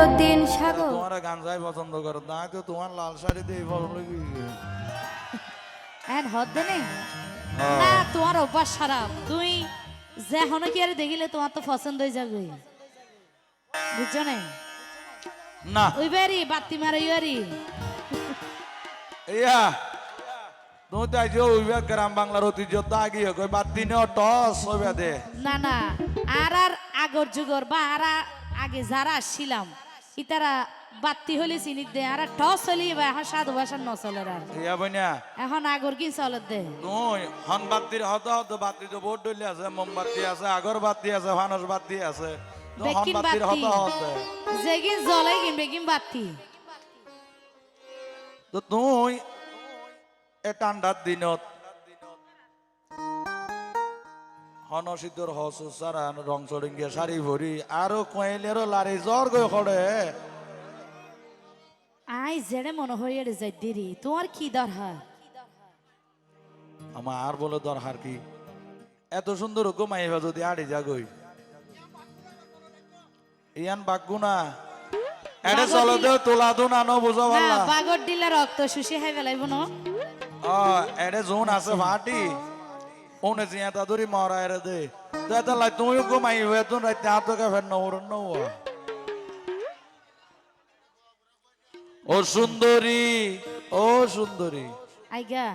মইনুদ্দিন সাগর। তোমার গান যাই পছন্দ করো। না তো তোমার লাল শাড়ি দিয়ে ভালো লাগে এন হদ নেই। না। তোমার অভ্যাস খারাপ। তুই যে হনো কি আর দেখিলে তোমার তো পছন্দ হয়ে যাবে। বুঝছ না? না। ওই বাতি মারে বাড়ি ইয়া। তুমি তো আইছো ওইবা গ্রাম বাংলার ঐতিহ্য তো আগে কই বাদ দিনে টস হইবা দে। না না আর আর আগর যুগর বা আর আগে যারা আসছিলাম ইতারা বাতি হলে চিনি দে আর টস হলি এখন সাধু ভাষার নচলের আর। ইয়া বইনা। এখন আগর কি চলত দে? তুই হন বাতির হত হত বাতি তো বহুত ডলি আছে মোমবাতি আছে আগর বাতি আছে ফানস বাতি আছে। বেকিন বাতি। হত হত। যেগিন জ্বলে কিন বেগিন বাতি। তো তুই এ ঠান্ডার দিনত হনসিদ্ধর হস সারা রং চড়িঙ্গে শাড়ি ভরি আরও কয়েলেরও লারি জ্বর গৈ খড়ে। আই জেড়ে মনে হয় এড়ে যাই দেরি। তোমার কি দরকার আমার আর বলে দরকার কি? এত সুন্দর ঘুমাইবা যদি আড়ি যাগই। ইয়ান বাগু না? এডে চলো দেও তোলা দু নানো বুঝো না বাগর দিলে রক্ত শুষে খাই ফেলাইব ন? এডে জোন আছে ভাটি। ওনে জিয়া তা দরি মরা এরে দে তো এত লাই তুমি ঘুমাইবে তুন রাতে হাতকে ফের নওর নও ও সুন্দরী ও সুন্দরী আইগা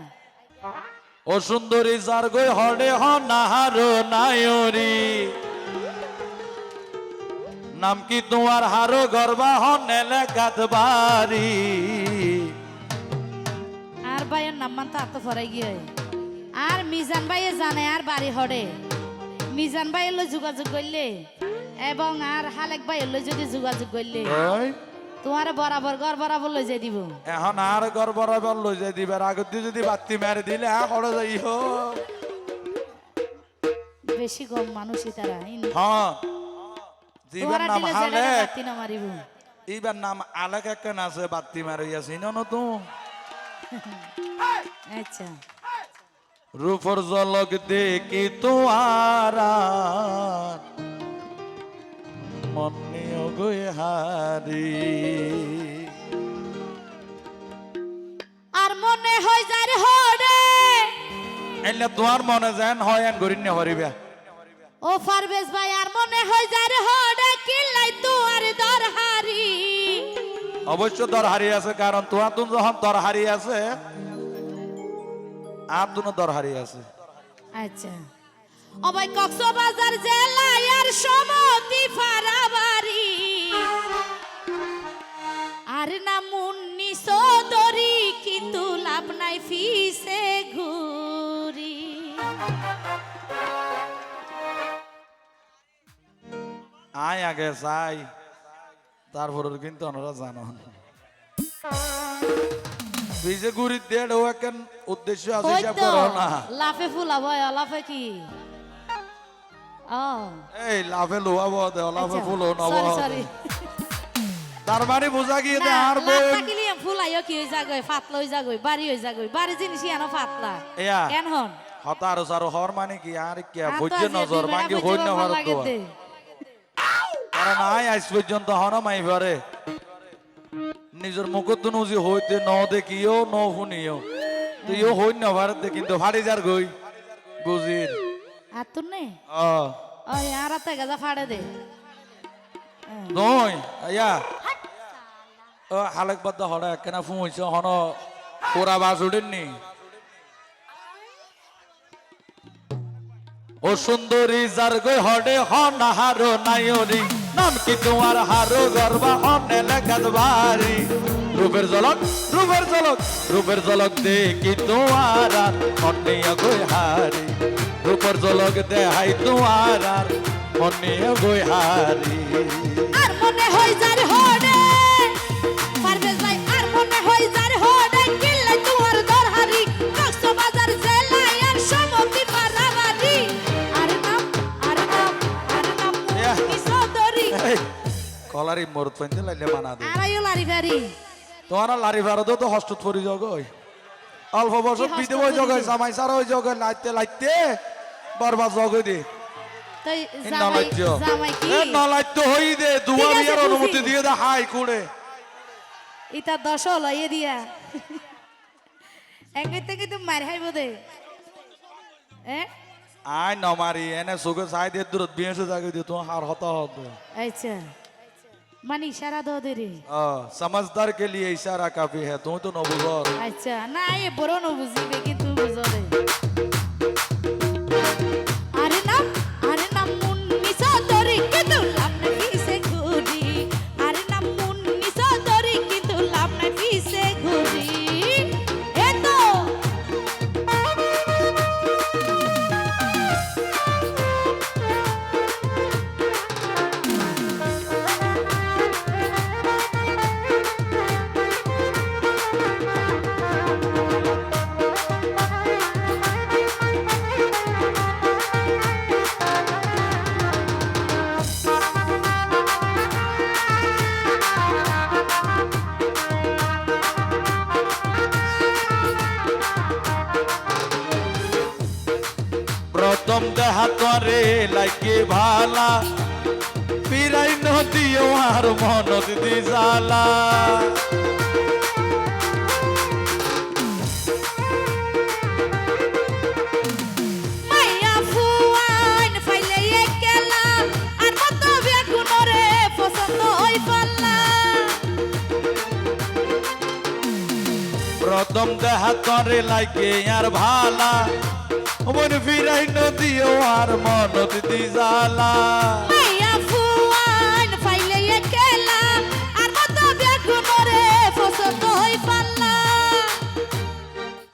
ও সুন্দরী যার গই হডে হ নাহার নায়রি নাম কি তোমার হারো গর্বা হ নেলে কাতবারি আর ভাইয়ের নাম মান তো আত্ম ফরাই গিয়ে মিজান ভাইয়ে জানে আর বাড়ি হড়ে মিজান ভাইয়ের লই যোগাযোগ করলে এবং আর হালেক ভাইয়ের লই যদি যোগাযোগ করলে তোমার বরাবর ঘর বরাবর লই যাই দিব। এখন আর গর বরাবর লই যাই দিবার আগত দিয়ে যদি বাতি মেরে দিলে হ্যাঁ করে যাই হো। বেশি কম মানুষই তারা হ্যাঁ। জীবন নাম দিলে হালে বাতি না মারিব। এইবার নাম আলেক একখান আছে বাতি মারি আছে ন তো আচ্ছা। রূপর জলক দেখি তোমার মনে গই হারি। আর মনে হয় যার হড়ে এলে তোমার মনে যেন হয় এন গরিন নে হরিবা। ও পারভেজ ভাই আর মনে হয় যার হড়ে কিলাই তোর দরহারি অবশ্য দর হারি আছে কারণ তোমার তুমি যখন দর হারি আছে আর তুমি দর হারি আছে। আচ্ছা। অবাই কক্সবাজার জেলায় আর সমতি আর না মুন্নি সদরি কিন্তু লাভ নাই ফিসে ঘুরি। আয় আগে চাই তারপরে কিন্তু ওনারা জানো। যে ঘুরি দেড় ও উদ্দেশ্য আছে হিসাব করো না। লাফে ফুলাবো লাফে কি? এই লাভে লোহাবো দে লাভে ফুল সরি নব সরি তার মানে বোঝা গিয়ে দে আর লাফ থাকিলে ফুলাইও কি হয়ে যাগই ফাতলা হয়ে যাগই বাড়ি হয়ে যাগই বাড়ি জিনিস এনো ফাতলা কেন হন? হতারো সারো হর মানে কি? আর কি? বুঝছে নজর ভাঙ্গি হই না বাবা ভারত লাগে দে। কারণ আই আজ পর্যন্ত হন মাই পারে নিজের মুখত নুজি হইতে ন দেখিও ন শুনিও। তুইও হই না ভারত দে কিন্তু ভাড়ি যার গই। বুঝির আর তোর নে অ ওই আর আতে গাজা ফাড়ে দে। নয় আয়া। ও হালেক বাদ হড়া কেনা ফুঁইছ হন পুরা বাস উঠেননি ও সুন্দরী যার গই হডে হন হারো নাইরি নাম কি তোমার হারো গর্বা লেখাত বাড়ি রূপের জলক রূপের জলক রূপের জলক দেখি তোমার আর হনিয়া গই হারি। রূপের জলক দেহাই তোমার আর হনিয়া গই কলারি মোর পেন্দে লাইলে মানা দে। লারি তোমার লারি ভারত তো হস্ত পরি জগই। অল্প বছর কি বিদে হস্ত ওই পরি জগই? জামাই সারা ওই জগই লাইতে লাইতে বরবাদ জগই দে। তো জামাই জামাই কি? এ নলাজ্য হই দে দুয়া বিয়ার অনুমতি দিয়ে দে হাই কুড়ে। ইতা দশ হলো ইয়ে দিয়া। এঙ্গে থেকে তুমি মার হাইব দে। এ? আয় নমারি এনে সুগে সাই দিয়ে দূরত বিয়ে সে জাগে দিয়ে তোমার হার হতা হত আচ্ছা। মানে ইশারা দো দে রে समझदार के लिए इशारा काफी है तू तो नबुगोर আচ্ছা না এ বড় ন বুঝিবে কিন্তু বুঝো দে আরে করে লাগে ভালা পিরাই নদীও আর মনত দি জালা প্রথম দেহা করে লাগে আর ভালা মন ফিরাই নদীও আর মনত দি জালা আর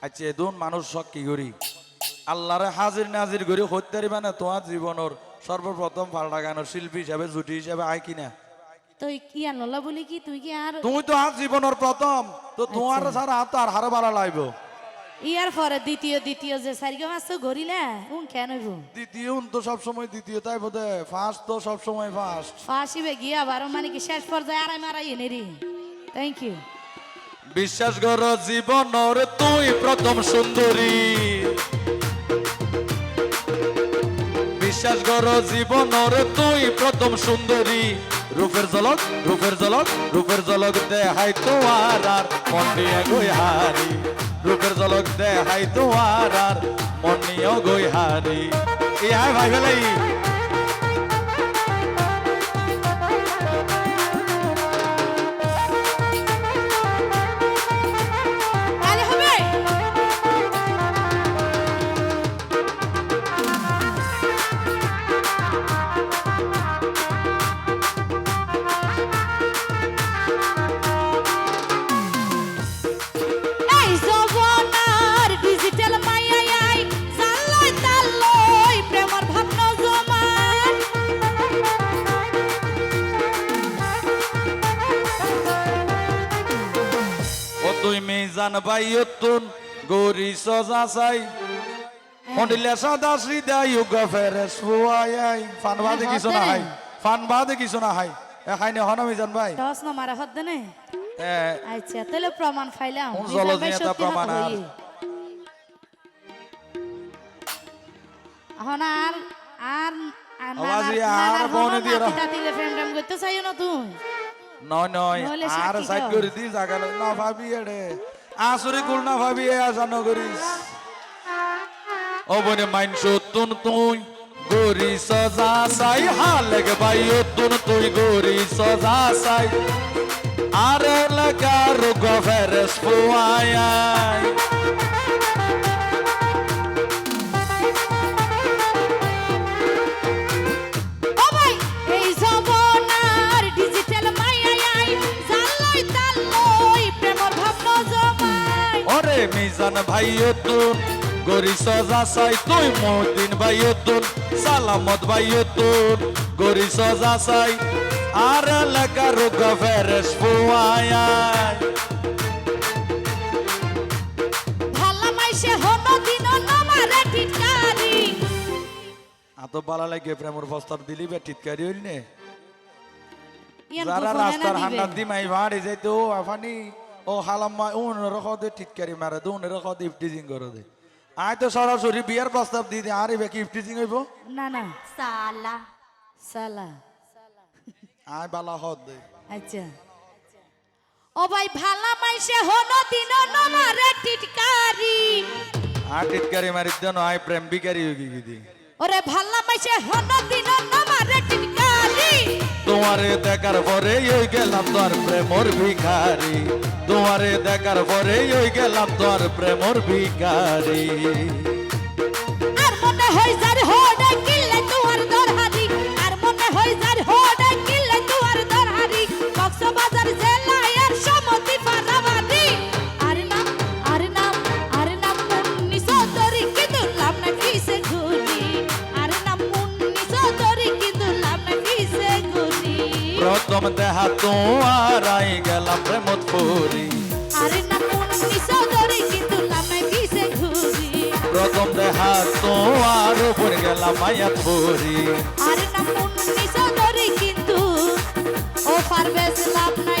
আচ্ছা এদুন মানুষ সব কি করি? আল্লাহরে হাজির নাজির করি হত্যারি মানে তোমার জীবনের সর্বপ্রথম পাল্টা গানের শিল্পী হিসাবে জুটি হিসাবে আয় কিনা? তুই কি আনলা বলি কি? তুই কি আর তুমি তো আজ জীবনের প্রথম তো তোমার সারা হাত আর হারে বাড়া লাগব ইয়ার পরে দ্বিতীয় দ্বিতীয় যে সারিগা মাছ তো ঘুরিলা উন কেন দ্বিতীয় তো সবসময় দ্বিতীয় তাই বোধ? ফার্স্ট তো সবসময় ফার্স্ট। ফাঁসিবে গিয়া বারো মানে কি শেষ পর্যায়ে আড়াই মারাই এনে রে। থ্যাংক ইউ বিশ্বাস কর জীবনের তুই প্রথম সুন্দরী। বিশ্বাস কর জীবনের তুই প্রথম সুন্দরী। রূপের ঝলক রূপের ঝলক রূপের ঝলক দেহাই তোমার আর মন নিয়ে গই হারি। রূপের জলক দেহাই তোমার আর মন নিয়ে গই হারি। ইহাই ভাই ভাই মিজান বাইয়তুন গৌরী সজা চাই। মন্ডিলে সাদা শ্রীদা ইউগা ফেরেস ফুয়াই ফান বাদে কিছু না হাই? ফান বাদে কিছু না হাই? এ খাই নে হন মিজান ভাই দশ নম্বরে হদ নে আচ্ছা তাহলে প্রমাণ ফাইলাম। সত্যি প্রমাণ আর? হই। এখন আর আর আর বনে দিয়ে রাখ। নাতি টাতিলে টাইম করতে চাইও না তুই। নয় নয় আর সাইড করে দি জাগালে। না ভাবি এডে। আসরে কুলনা ভাবিয়ে ভাবি করিস। অবনে ও মাইনস তুন তুই গরি সজা সাই হালেগ ভাই তুন তুই গরি সজা সাই। আরে লাগা রোগ ফেরেস ফুয়াই মিজান ভাইয়তুন গরি সজা সাই তুই মদিন ভাইয়তুন সালামত ভাইয়তুন গরি সজা সাই আর লাগা রোগ ফেরেস আতো বালা লাগে প্রেমর প্রস্তাব দিলি বে টিটকারি হইল নে। যারা রাস্তার হান্ডার দি মাই ভাড়ি যাইতে আফানি। ও হালাম মা উন রখ দে টিটকারি মারে দে উন রখ দে ইফটিজিং করে দে। আয় তো সরাসরি বিয়ার প্রস্তাব দিই আর এবার কি ইফটিজিং হইব? না না। সালা। সালা। আয় বালা হদ দে। আচ্ছা। ও ভাই ভালা মাইসে হলো দিন নমারে টিটকারি আর টিটকারি মারি দেন আয় প্রেম বিকারি হই গিদি। ওরে ভালা মাইসে হলো দিন নমারে টিটকারি তোমারে দেখার পরে ওই গেলাম তোর প্রেমর ভিখারি। তোমারে দেখার পরে ওই গেলাম তোর প্রেমর ভিখারি। আর মনে হয় যার হোডে প্রথম দেখা তোমার উপর গেলাম মায়া পুরি আর না মুন্নি চৌধুরী কিন্তু ও পারবে লাভ নাই